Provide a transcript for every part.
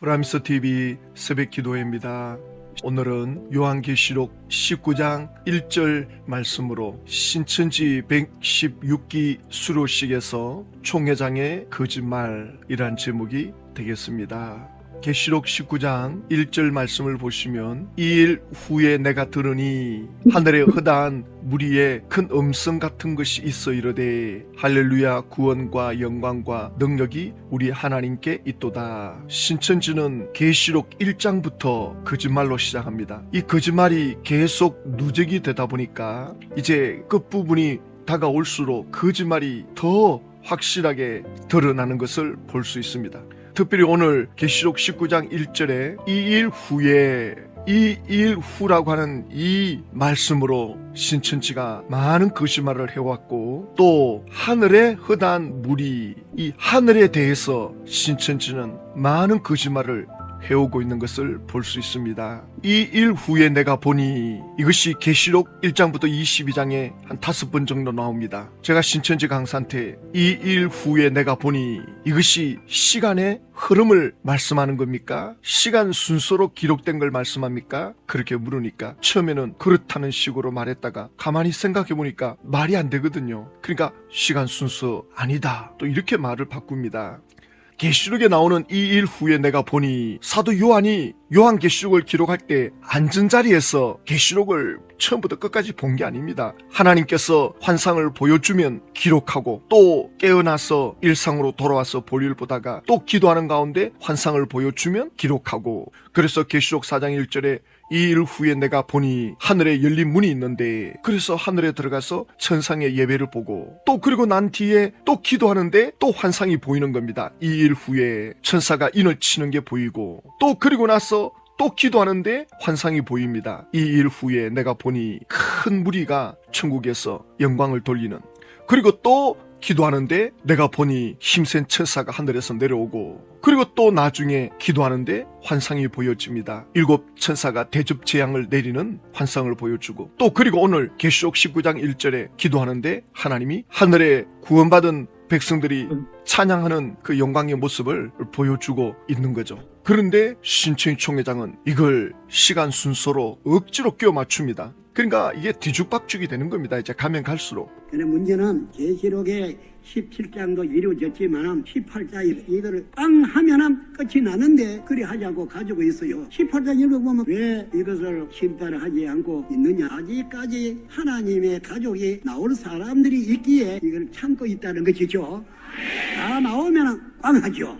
브라미스 TV 새벽 기도회입니다. 오늘은 요한계시록 19장 1절 말씀으로 신천지 116기 수료식에서 총회장의 거짓말이란 제목이 되겠습니다. 계시록 19장 1절 말씀을 보시면 이 일 후에 내가 들으니 하늘에 허다한 무리의 큰 음성 같은 것이 있어 이르되 할렐루야 구원과 영광과 능력이 우리 하나님께 있도다. 신천지는 계시록 1장부터 거짓말로 시작합니다. 이 거짓말이 계속 누적이 되다 보니까 이제 끝부분이 다가올수록 거짓말이 더 확실하게 드러나는 것을 볼 수 있습니다. 특별히 오늘 계시록 19장 1절에 이 일 후에 이 일 후라고 하는 이 말씀으로 신천지가 많은 거짓말을 해왔고 또 하늘에 허다한 물이 이 하늘에 대해서 신천지는 많은 거짓말을 해오고 있는 것을 볼 수 있습니다. 이 일 후에 내가 보니 이것이 계시록 1장부터 22장에 한 다섯 번 정도 나옵니다. 제가 신천지 강사한테 이 일 후에 내가 보니 이것이 시간의 흐름을 말씀하는 겁니까? 시간 순서로 기록된 걸 말씀합니까? 그렇게 물으니까 처음에는 그렇다는 식으로 말했다가 가만히 생각해 보니까 말이 안 되거든요. 그러니까 시간 순서 아니다. 또 이렇게 말을 바꿉니다. 계시록에 나오는 이 일 후에 내가 보니 사도 요한이 요한 계시록을 기록할 때 앉은 자리에서 계시록을 처음부터 끝까지 본 게 아닙니다. 하나님께서 환상을 보여주면 기록하고 또 깨어나서 일상으로 돌아와서 볼일 보다가 또 기도하는 가운데 환상을 보여주면 기록하고 그래서 계시록 4장 1절에 이일 후에 내가 보니 하늘에 열린 문이 있는데 그래서 하늘에 들어가서 천상의 예배를 보고 또 그리고 난 뒤에 또 기도하는데 또 환상이 보이는 겁니다. 이 일 후에 천사가 인을 치는 게 보이고 또 그리고 나서 또 기도하는데 환상이 보입니다. 이 일 후에 내가 보니 큰 무리가 천국에서 영광을 돌리는 그리고 또 기도하는데 내가 보니 힘센 천사가 하늘에서 내려오고 그리고 또 나중에 기도하는데 환상이 보여집니다. 일곱 천사가 대접 재앙을 내리는 환상을 보여주고 또 그리고 오늘 계시록 19장 1절에 기도하는데 하나님이 하늘에 구원받은 백성들이 찬양하는 그 영광의 모습을 보여주고 있는 거죠. 그런데 신천지 총회장은 이걸 시간 순서로 억지로 끼워 맞춥니다. 그러니까 이게 뒤죽박죽이 되는 겁니다. 이제 가면 갈수록. 근데 문제는 계시록의 17장도 이루어졌지만 18장이 이거를 빵 하면은 끝이 나는데 그리 하자고 가지고 있어요. 18장 읽어보면 왜 이것을 심판을 하지 않고 있느냐. 아직까지 하나님의 가족이 나올 사람들이 있기에 이걸 참고 있다는 것이죠. 다 나오면은 빵 하죠.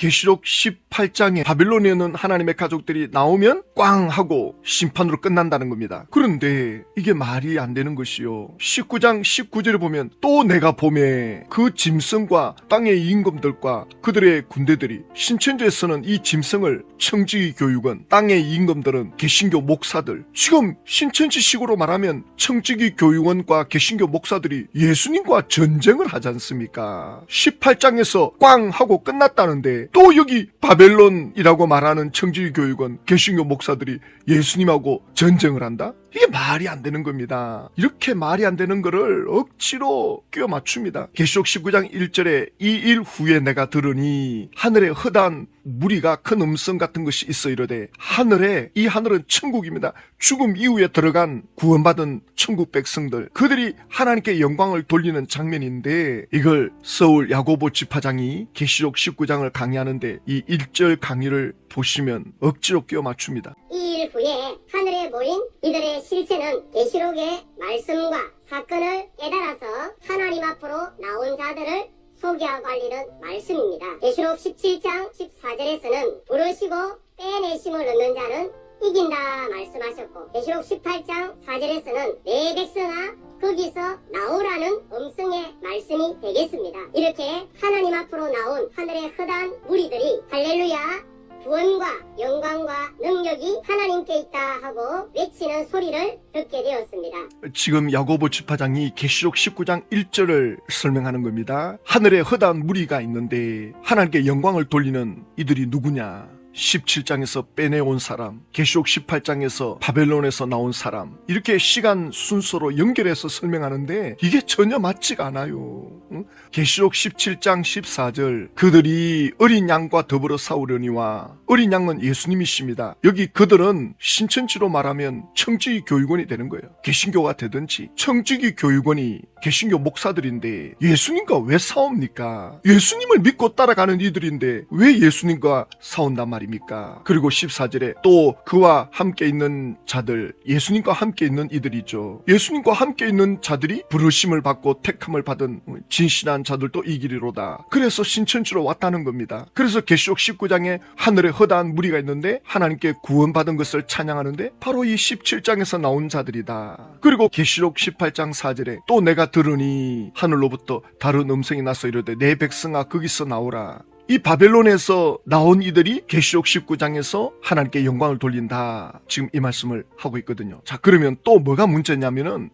계시록 18장에 바빌론에 있는 하나님의 가족들이 나오면 꽝 하고 심판으로 끝난다는 겁니다. 그런데 이게 말이 안 되는 것이요. 19장 19절에 보면 또 내가 봄에 그 짐승과 땅의 임금들과 그들의 군대들이 신천지에서는 이 짐승을 청지기 교육은 땅의 임금들은 개신교 목사들 지금 신천지식으로 말하면 청지기 교육원과 개신교 목사들이 예수님과 전쟁을 하지 않습니까? 18장에서 꽝 하고 끝났다는데 또 여기 바벨론이라고 말하는 청지기 교육원 개신교 목사들이 예수님하고 전쟁을 한다? 이게 말이 안 되는 겁니다. 이렇게 말이 안 되는 거를 억지로 끼워 맞춥니다. 계시록 19장 1절에 이 일 후에 내가 들으니 하늘에 허다한 무리가 큰 음성 같은 것이 있어 이르되 하늘에 이 하늘은 천국입니다. 죽음 이후에 들어간 구원받은 천국 백성들 그들이 하나님께 영광을 돌리는 장면인데 이걸 서울 야고보 집화장이 계시록 19장을 강의하는데 이 1절 강의를 보시면 억지로 끼워 맞춥니다. 이 일 후에 하늘에 모인 이들의 실체는 계시록의 말씀과 사건을 깨달아서 하나님 앞으로 나온 자들을 소개하고 알리는 말씀입니다. 계시록 17장 14절에서는 부르시고 빼내심을 얻는 자는 이긴다 말씀하셨고 계시록 18장 4절에서는 내 백성아 거기서 나오라는 음성의 말씀이 되겠습니다. 이렇게 하나님 앞으로 나온 하늘의 허다한 무리들이 할렐루야 구 원과 영광과 능력이 하나님께 있다 하고 외치는 소리를 듣게 되었습니다. 지금 야고보 집화장이 계시록 19장 1절을 설명하는 겁니다. 하늘에 허다한 무리가 있는데 하나님께 영광을 돌리는 이들이 누구냐? 17장에서 빼내온 사람, 계시록 18장에서 바벨론에서 나온 사람 이렇게 시간 순서로 연결해서 설명하는데 이게 전혀 맞지가 않아요. 응? 계시록 17장 14절 그들이 어린 양과 더불어 싸우려니와 어린 양은 예수님이십니다. 여기 그들은 신천지로 말하면 청지기 교육원이 되는 거예요. 개신교가 되든지 청지기 교육원이 개신교 목사들인데 예수님과 왜 싸웁니까? 예수님을 믿고 따라가는 이들인데 왜 예수님과 싸운단 말 입니까? 그리고 14절에 또 그와 함께 있는 자들 예수님과 함께 있는 이들이죠. 예수님과 함께 있는 자들이 부르심을 받고 택함을 받은 진실한 자들도 이기리로다. 그래서 신천지로 왔다는 겁니다. 그래서 계시록 19장에 하늘에 허다한 무리가 있는데 하나님께 구원받은 것을 찬양하는데 바로 이 17장에서 나온 자들이다. 그리고 계시록 18장 4절에 또 내가 들으니 하늘로부터 다른 음성이 나서 이르되 내 백성아 거기서 나오라. 이 바벨론에서 나온 이들이 계시록 19장에서 하나님께 영광을 돌린다. 지금 이 말씀을 하고 있거든요. 자, 그러면 또 뭐가 문제냐면은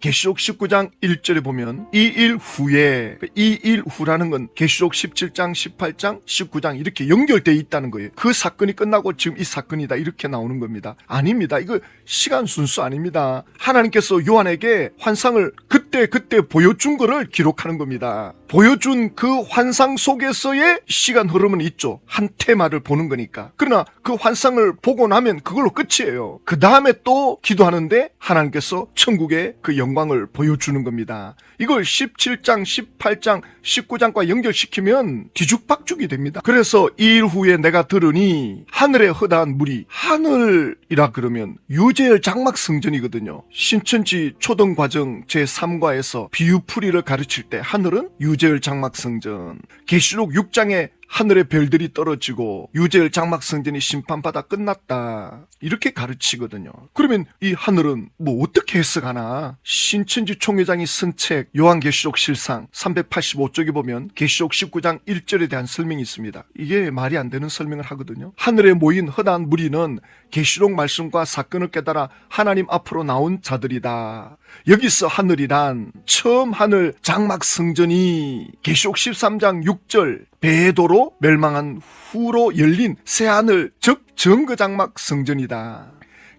계시록 19장 1절에 보면 이 일 후에 이 일 후라는 건 계시록 17장, 18장, 19장 이렇게 연결돼 있다는 거예요. 그 사건이 끝나고 지금 이 사건이다 이렇게 나오는 겁니다. 아닙니다. 이거 시간 순수 아닙니다. 하나님께서 요한에게 환상을 그때 그때 보여준 거를 기록하는 겁니다. 보여준 그 환상 속에서의 시간 흐름은 있죠. 한 테마를 보는 거니까. 그러나 그 환상을 보고 나면 그걸로 끝이에요. 그 다음에 또 기도하는데 하나님께서 천국의 그 영 광을 보여주는 겁니다. 이걸 17장, 18장, 19장과 연결시키면 뒤죽박죽이 됩니다. 그래서 이 일 후에 내가 들으니 하늘에 허다한 물이 하늘이라 그러면 유재열 장막 성전이거든요. 신천지 초등 과정 제3과에서 비유풀이를 가르칠 때 하늘은 유재열 장막 성전. 계시록 6장에 하늘의 별들이 떨어지고 유재열 장막 성전이 심판받아 끝났다. 이렇게 가르치거든요. 그러면 이 하늘은 뭐 어떻게 해석하나? 신천지 총회장이 쓴 책 요한계시록 실상 385쪽에 보면 계시록 19장 1절에 대한 설명이 있습니다. 이게 말이 안 되는 설명을 하거든요. 하늘에 모인 허다한 무리는 계시록 말씀과 사건을 깨달아 하나님 앞으로 나온 자들이다. 여기서 하늘이란 처음 하늘 장막 성전이 계시록 13장 6절 배도로 멸망한 후로 열린 새하늘 즉 정거장막 성전이다.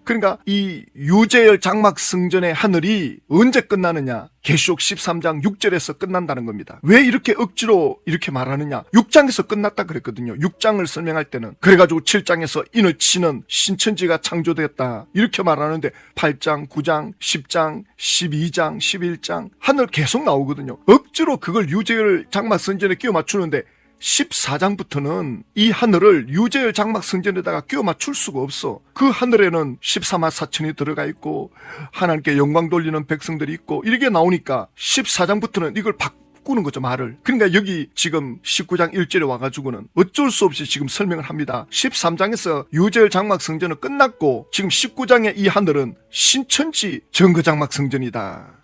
그러니까 이 유재열 장막 성전의 하늘이 언제 끝나느냐? 계시록 13장 6절에서 끝난다는 겁니다. 왜 이렇게 억지로 이렇게 말하느냐? 6장에서 끝났다 그랬거든요. 6장을 설명할 때는 그래가지고 7장에서 인을 치는 신천지가 창조됐다 이렇게 말하는데 8장, 9장, 10장, 12장, 11장 하늘 계속 나오거든요. 억지로 그걸 유재열 장막 성전에 끼워 맞추는데 14장부터는 이 하늘을 유재열 장막 성전에다가 끼워 맞출 수가 없어. 그 하늘에는 14만 4천이 들어가 있고 하나님께 영광 돌리는 백성들이 있고 이렇게 나오니까 14장부터는 이걸 바꾸는 거죠 말을. 그러니까 여기 지금 19장 1절에 와가지고는 어쩔 수 없이 지금 설명을 합니다. 13장에서 유재열 장막 성전은 끝났고 지금 19장의 이 하늘은 신천지 정거 장막 성전이다.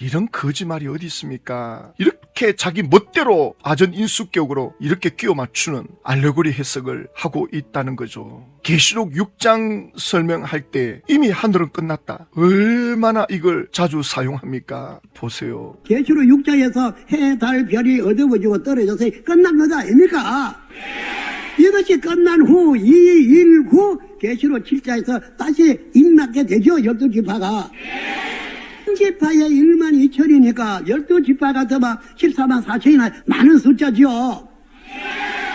이런 거짓말이 어디 있습니까? 이렇게 자기 멋대로 아전 인수격으로 이렇게 끼워 맞추는 알레고리 해석을 하고 있다는 거죠. 계시록 6장 설명할 때 이미 하늘은 끝났다. 얼마나 이걸 자주 사용합니까? 보세요. 계시록 6장에서 해, 달, 별이 어두워지고 떨어져서 끝난 거다 아닙니까? 이것이 끝난 후, 이일 후, 계시록 7장에서 다시 임맞게 되죠, 열두 지파가. 지파에 1만 2천이니까 12지파가 더막 14만 4천이나 많은 숫자죠.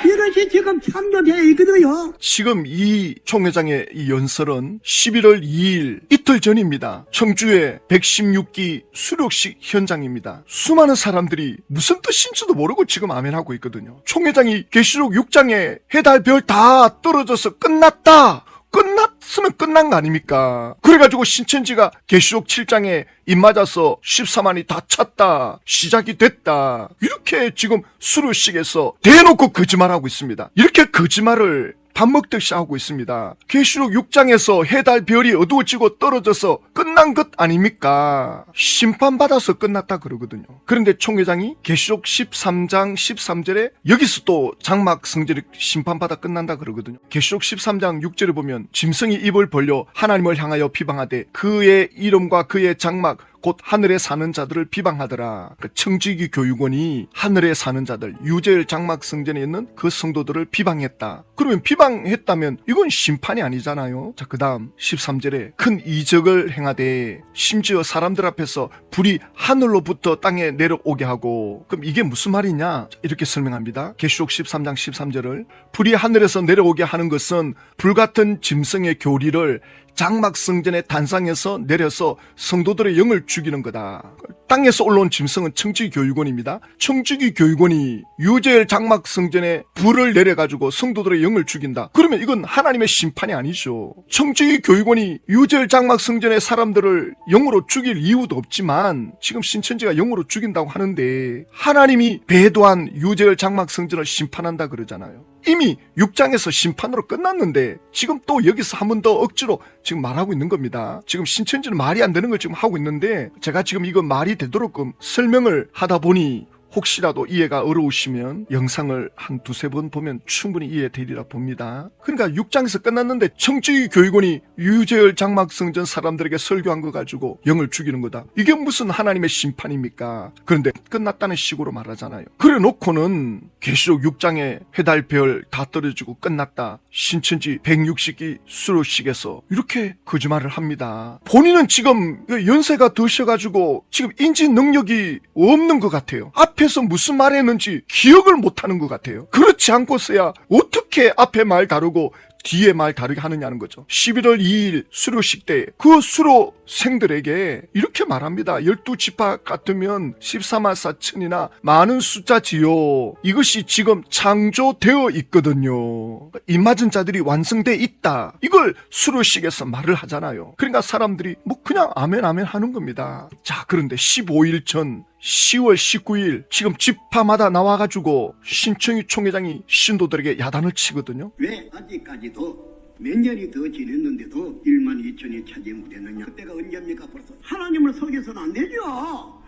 이것이 지금 참조되어 있거든요. 지금 이 총회장의 이 연설은 11월 2일 이틀 전입니다. 청주의 116기 수료식 현장입니다. 수많은 사람들이 무슨 뜻인지도 모르고 지금 아멘하고 있거든요. 총회장이 계시록 6장에 해달 별 다 떨어져서 끝났다. 끝났으면 끝난 거 아닙니까? 그래가지고 신천지가 계시록 7장에 입맞아서 14만이 다 찼다. 시작이 됐다. 이렇게 지금 수료식에서 대놓고 거짓말하고 있습니다. 이렇게 거짓말을 밥 먹듯이 하고 있습니다. 계시록 6장에서 해달 별이 어두워지고 떨어져서 끝난 것 아닙니까? 심판받아서 끝났다 그러거든요. 그런데 총회장이 계시록 13장 13절에 여기서 또 장막 성전이 심판받아 끝난다 그러거든요. 계시록 13장 6절에 보면 짐승이 입을 벌려 하나님을 향하여 비방하되 그의 이름과 그의 장막 곧 하늘에 사는 자들을 비방하더라. 그 청지기 교육원이 하늘에 사는 자들 유재열 장막 성전에 있는 그 성도들을 비방했다. 그러면 비방했다면 이건 심판이 아니잖아요. 자, 그다음 13절에 큰 이적을 행하되 심지어 사람들 앞에서 불이 하늘로부터 땅에 내려오게 하고 그럼 이게 무슨 말이냐? 자, 이렇게 설명합니다. 계시록 13장 13절을 불이 하늘에서 내려오게 하는 것은 불같은 짐승의 교리를 장막 성전의 단상에서 내려서 성도들의 영을 죽이는 거다. 땅에서 올라온 짐승은 청지기 교육원입니다. 청지기 교육원이 유재열 장막 성전에 불을 내려가지고 성도들의 영을 죽인다. 그러면 이건 하나님의 심판이 아니죠. 청지기 교육원이 유재열 장막 성전의 사람들을 영으로 죽일 이유도 없지만 지금 신천지가 영으로 죽인다고 하는데 하나님이 배도한 유재열 장막 성전을 심판한다 그러잖아요. 이미 6장에서 심판으로 끝났는데 지금 또 여기서 한 번 더 억지로 지금 말하고 있는 겁니다. 지금 신천지는 말이 안 되는 걸 지금 하고 있는데 제가 지금 이거 말이 되도록끔 설명을 하다 보니 혹시라도 이해가 어려우시면 영상을 한 두세 번 보면 충분히 이해되리라 봅니다. 그러니까 6장에서 끝났는데 청지기 교육원이 유재열 장막성전 사람들에게 설교한 거 가지고 영을 죽이는 거다. 이게 무슨 하나님의 심판입니까? 그런데 끝났다는 식으로 말하잖아요. 그래 놓고는 계시록 6장에 해달 별 다 떨어지고 끝났다. 신천지 160기 수료식에서 이렇게 거짓말을 합니다. 본인은 지금 그 연세가 드셔가지고 지금 인지 능력이 없는 것 같아요. 앞 에서 무슨 말 했는지 기억을 못하는 것 같아요. 그렇지 않고서야 어떻게 앞에 말 다루고 뒤에 말 다르게 하느냐는 거죠. 11월 2일 수료식 때 그 수료생들에게 이렇게 말합니다. 12지파 같으면 14만 4천이나 많은 숫자지요. 이것이 지금 창조되어 있거든요. 입맞은 자들이 완성돼 있다. 이걸 수료식에서 말을 하잖아요. 그러니까 사람들이 뭐 그냥 아멘 아멘 하는 겁니다. 자, 그런데 15일 전 10월 19일 지금 지파마다 나와가지고 신청희 총회장이 신도들에게 야단을 치거든요. 왜 아직까지도 몇 년이 더 지났는데도 1만 2천이 차지 못했느냐? 그때가 언제입니까 벌써? 하나님을 속여서는 안 되죠.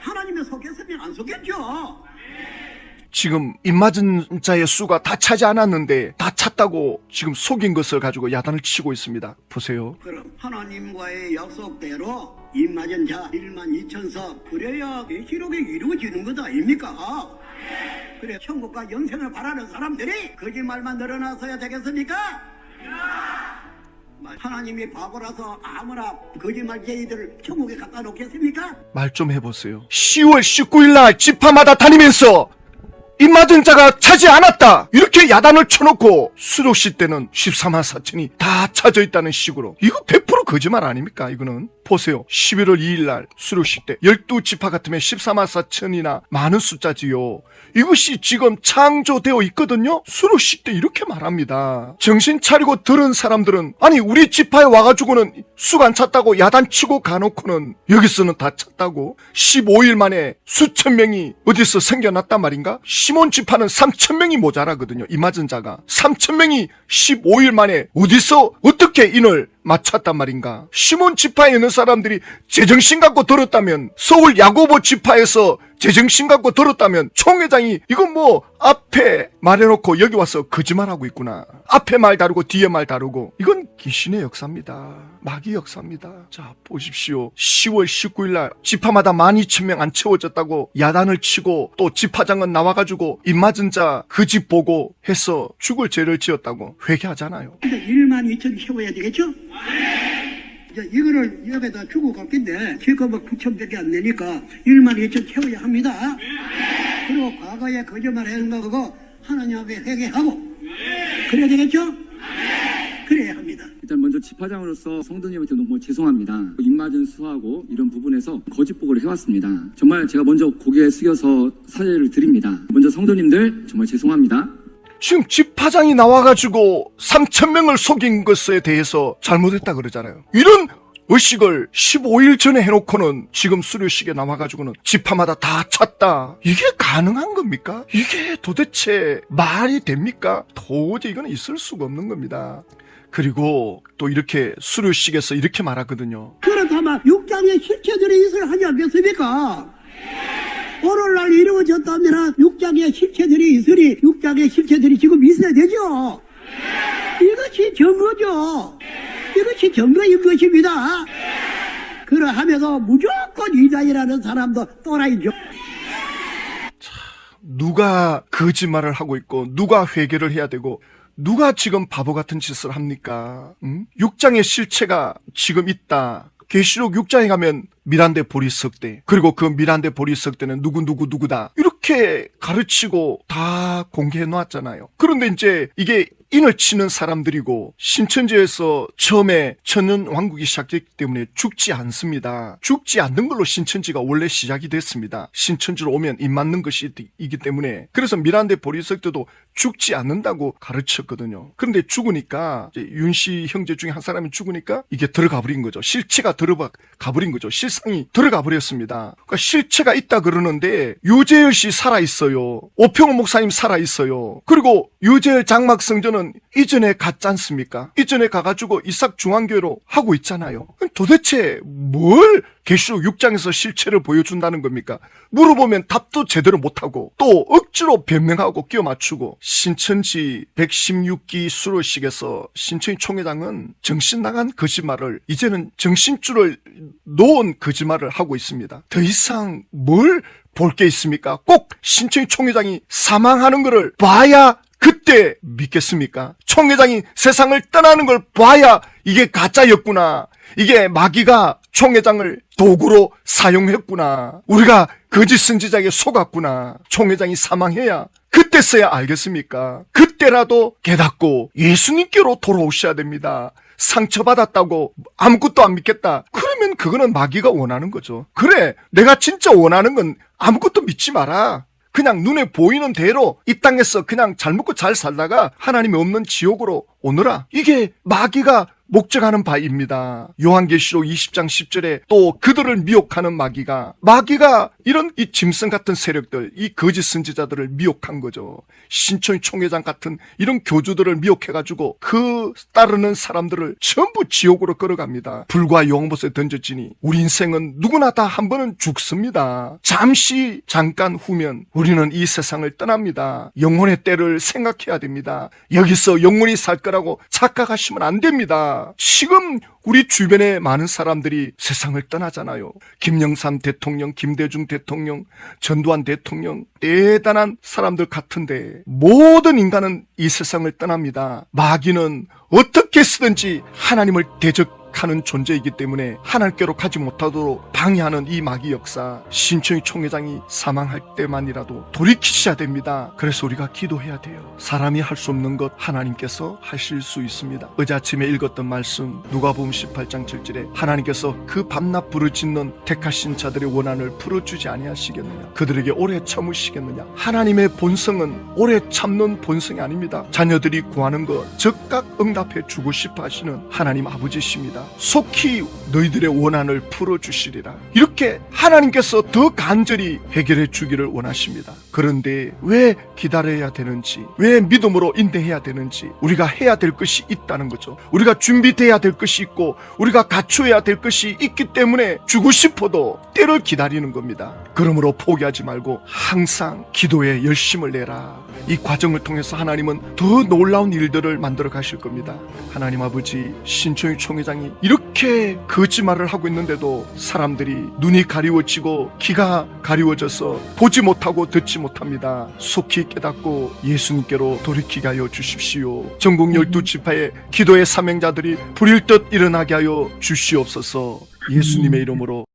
하나님을 속였으면 안 속였죠. 지금 입맞은 자의 수가 다 차지 않았는데 다 찼다고 지금 속인 것을 가지고 야단을 치고 있습니다. 보세요. 그럼 하나님과의 약속대로 입맞은 자 1만 2천서 그래야 계시록이 이루어지는 것 아닙니까? 그래 천국과 영생을 바라는 사람들이 거짓말만 늘어나서야 되겠습니까? 하나님이 바보라서 아무나 거짓말쟁이들을 천국에 갖다 놓겠습니까? 말 좀 해보세요. 10월 19일 날 지파마다 다니면서 입 맞은 자가 차지 않았다. 이렇게 야단을 쳐놓고 수료식 때는 14만 4천이 다 차져 있다는 식으로. 이거 100% 거짓말 아닙니까? 이거는. 보세요. 11월 2일 날 수료식 때 12지파 같으면 14만 4천이나 많은 숫자지요. 이것이 지금 창조되어 있거든요. 수료식 때 이렇게 말합니다. 정신 차리고 들은 사람들은 아니 우리 지파에 와가지고는 수가 안 찼다고 야단치고 가놓고는 여기서는 다 찼다고 15일 만에 수천 명이 어디서 생겨났단 말인가? 시몬 지파는 3천 명이 모자라거든요. 이 맞은 자가 3천 명이 15일 만에 어디서 어떻게 인을 맞췄단 말인가? 시몬 지파에 있는 사람들이 제정신 갖고 들었다면 서울 야고보 지파에서 제정신 갖고 들었다면 총회장이 이건 뭐 앞에 말해놓고 여기 와서 거짓말하고 있구나. 앞에 말 다르고 뒤에 말 다르고 이건 귀신의 역사입니다. 마귀 역사입니다. 자 보십시오. 10월 19일 날 지파마다 12,000명 안 채워졌다고 야단을 치고 또 지파장은 나와가지고 입맞은 자 그 집 보고 해서 죽을 죄를 지었다고 회개하잖아요. 근데 1만 2천 채워야 되겠죠? 이제 이거를 옆에다 주고 갔긴데 지금 뭐 9천밖에 안 되니까 1만 2천 채워야 합니다. 그리고 과거에 거짓말 하는 거 그거 하나님 앞에 회개하고 그래야 되겠죠? 그래야 합니다. 일단 먼저 집화장으로서 성도님한테 너무 죄송합니다. 입맞은 수하고 이런 부분에서 거짓복을 해왔습니다. 정말 제가 먼저 고개 숙여서 사죄를 드립니다. 먼저 성도님들 정말 죄송합니다. 지금 집파장이 나와가지고 3천 명을 속인 것에 대해서 잘못했다 그러잖아요. 이런 의식을 15일 전에 해놓고는 지금 수료식에 나와가지고는 지파마다 다 찼다. 이게 가능한 겁니까? 이게 도대체 말이 됩니까? 도저히 이거는 있을 수가 없는 겁니다. 그리고 또 이렇게 수료식에서 이렇게 말하거든요. 그렇다면 육장의 실체들이 있어야 하지 않겠습니까? 오늘날 이루어졌다면 육장의 실체들이 있으니 육장의 실체들이 지금 있어야 되죠. 이것이 증거죠. 이것이 증거인 것입니다. 그러하면서 무조건 이자이라는 사람도 또라이죠. 누가 거짓말을 하고 있고 누가 회개를 해야 되고 누가 지금 바보 같은 짓을 합니까? 음? 6장의 실체가 지금 있다. 계시록 6장에 가면 미란데 보리석대 그리고 그 미란데 보리석대는 누구 누구 누구다 이렇게 가르치고 다 공개해 놓았잖아요. 그런데 이제 이게 인을 치는 사람들이고 신천지에서 처음에 천년 왕국이 시작됐기 때문에 죽지 않습니다. 죽지 않는 걸로 신천지가 원래 시작이 됐습니다. 신천지로 오면 입 맞는 것이 이기 때문에 그래서 미란데 보리석 때도 죽지 않는다고 가르쳤거든요. 그런데 죽으니까 윤씨 형제 중에 한 사람이 죽으니까 이게 들어가 버린 거죠. 실체가 들어가 버린 거죠. 실상이 들어가 버렸습니다. 그러니까 실체가 있다 그러는데 유재열 씨 살아 있어요. 오평호 목사님 살아 있어요. 그리고 유재열 장막 성전은 이전에 갔지 않습니까? 이전에 가가지고 이삭 중앙교회로 하고 있잖아요. 도대체 뭘 계시록 6장에서 실체를 보여준다는 겁니까? 물어보면 답도 제대로 못하고 또 억지로 변명하고 끼워 맞추고 신천지 116기 수로식에서 신천지 총회장은 정신 나간 거짓말을 이제는 정신줄을 놓은 거짓말을 하고 있습니다. 더 이상 뭘 볼게 있습니까? 꼭 신천지 총회장이 사망하는 것을 봐야 그때 믿겠습니까? 총회장이 세상을 떠나는 걸 봐야 이게 가짜였구나. 이게 마귀가 총회장을 도구로 사용했구나. 우리가 거짓 선지자에게 속았구나. 총회장이 사망해야 그때서야 알겠습니까? 그때라도 깨닫고 예수님께로 돌아오셔야 됩니다. 상처받았다고 아무것도 안 믿겠다. 그러면 그거는 마귀가 원하는 거죠. 그래, 내가 진짜 원하는 건 아무것도 믿지 마라. 그냥 눈에 보이는 대로 이 땅에서 그냥 잘 먹고 잘 살다가 하나님이 없는 지옥으로 오너라. 이게 마귀가 목적하는 바입니다. 요한계시록 20장 10절에 또 그들을 미혹하는 마귀가 마귀가 이런 이 짐승 같은 세력들, 이 거짓 선지자들을 미혹한 거죠. 신촌 총회장 같은 이런 교주들을 미혹해가지고 그 따르는 사람들을 전부 지옥으로 끌어갑니다. 불과 영못에 던져지니 우리 인생은 누구나 다 한 번은 죽습니다. 잠시 잠깐 후면 우리는 이 세상을 떠납니다. 영혼의 때를 생각해야 됩니다. 여기서 영원히 살 거라고 착각하시면 안 됩니다. 지금 우리 주변에 많은 사람들이 세상을 떠나잖아요. 김영삼 대통령, 김대중 대통령, 전두환 대통령, 대단한 사람들 같은데 모든 인간은 이 세상을 떠납니다. 마귀는 어떻게 쓰든지 하나님을 대적 하는 존재이기 때문에 하나님께로 가지 못하도록 방해하는 이 마귀 역사 신청희 총회장이 사망할 때만이라도 돌이키셔야 됩니다. 그래서 우리가 기도해야 돼요. 사람이 할 수 없는 것 하나님께서 하실 수 있습니다. 어제 아침에 읽었던 말씀 누가복음 18장 7절에 하나님께서 그 밤낮 부르짖는 택하신 자들의 원한을 풀어주지 아니하시겠느냐 그들에게 오래 참으시겠느냐 하나님의 본성은 오래 참는 본성이 아닙니다. 자녀들이 구하는 것 즉각 응답해 주고 싶어 하시는 하나님 아버지십니다. 속히 너희들의 원한을 풀어주시리라. 이렇게 하나님께서 더 간절히 해결해 주기를 원하십니다. 그런데 왜 기다려야 되는지, 왜 믿음으로 인내해야 되는지, 우리가 해야 될 것이 있다는 거죠. 우리가 준비돼야 될 것이 있고, 우리가 갖춰야 될 것이 있기 때문에 주고 싶어도 때를 기다리는 겁니다. 그러므로 포기하지 말고 항상 기도에 열심을 내라. 이 과정을 통해서 하나님은 더 놀라운 일들을 만들어 가실 겁니다. 하나님 아버지, 신청희 총회장이 이렇게 거짓말을 하고 있는데도 사람들이 눈이 가리워지고 귀가 가리워져서 보지 못하고 듣지 못합니다. 속히 깨닫고 예수님께로 돌이키게 하여 주십시오. 전국 열두 지파의 기도의 사명자들이 불일 듯 일어나게 하여 주시옵소서. 예수님의 이름으로